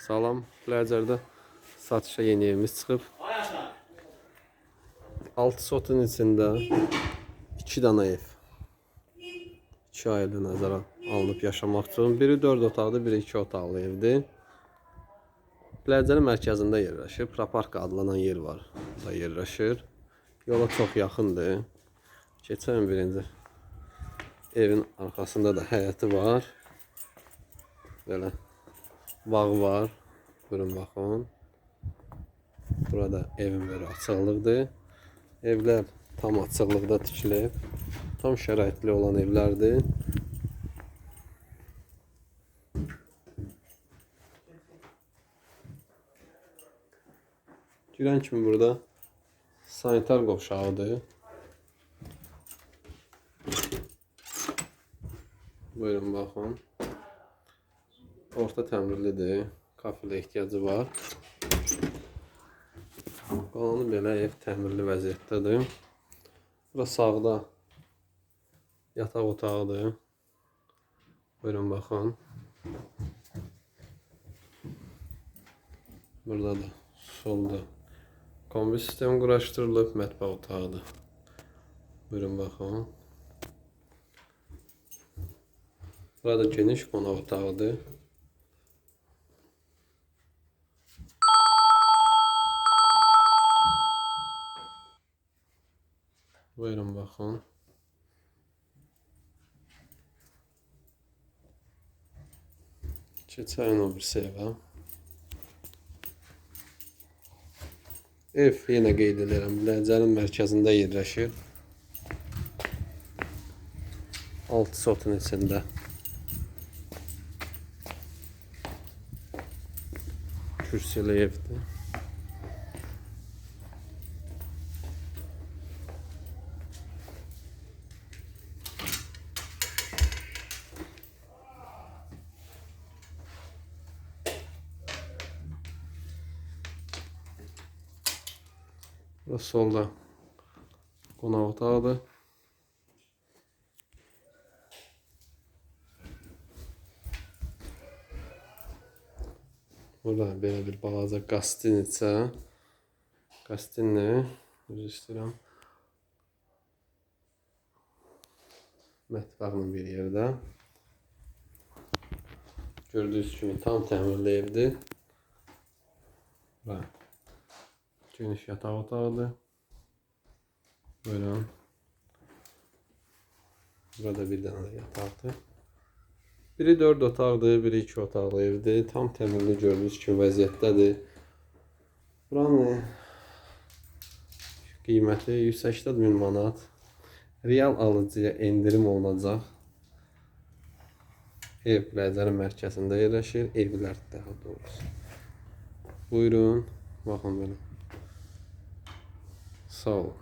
Salam, Plərcərdə satışa yeni evimiz çıxıb. 6 sotun içində 2 dənə ev. 2 ailə nəzərə alınıb yaşamaq üçün. Biri 4 otaqlı, biri 2 otaqlı evdir. Plərcərin mərkəzində yerləşir. Propark adlanan yer var. Da yerləşir. Yola çox yaxındır. Keçən birinci evin arxasında da həyəti var. Belə bağ var. Buyurun baxın. Burada evin böyle açıqlıqdır. Evlər tam açıqlıqda tikilib. Tam şəraitli olan evlərdir. Girən kimi burada sanitar qovşağıdır. Buyurun baxın. Orta təmirlidir. Kafelə ehtiyacı var. Qalanı belə ev təmirli vəziyyətdədir. Bura sağda yataq otağıdır. Buyurun baxın. Burada da solda kombi sistemi quraşdırılıb, mətbəx otağıdır. Buyurun baxın. Burada geniş qonaq otağıdır. Buyurun baxın. Keçəyin o birisi evə. Ev yenə qeyd edirəm, Ləncənin mərkəzində yerləşir. 6 sotun içində. Kürsülü evdir. Ve solda qonaq otağıdır. Burada belə bir balaca qastinitsə. Qastinli. Üzr istəyirəm. Mətbəxin bir yerdə. Gördüyünüz kimi tam təmirli evdir. Və geniş yataq otağıdır. Buyurun. Burada bir də yataqdır. Biri 4 otaqdır, biri 2 otaqlı evdir. Tam təmirli gördüyünüz kimi vəziyyətdədir. Buranın qiyməti 180 min manat. Real alıcıya endirim olunacaq. Ev Ləzərin mərkəzində yerləşir. Evlər daha doğrusu. Buyurun. Baxın belə. soul.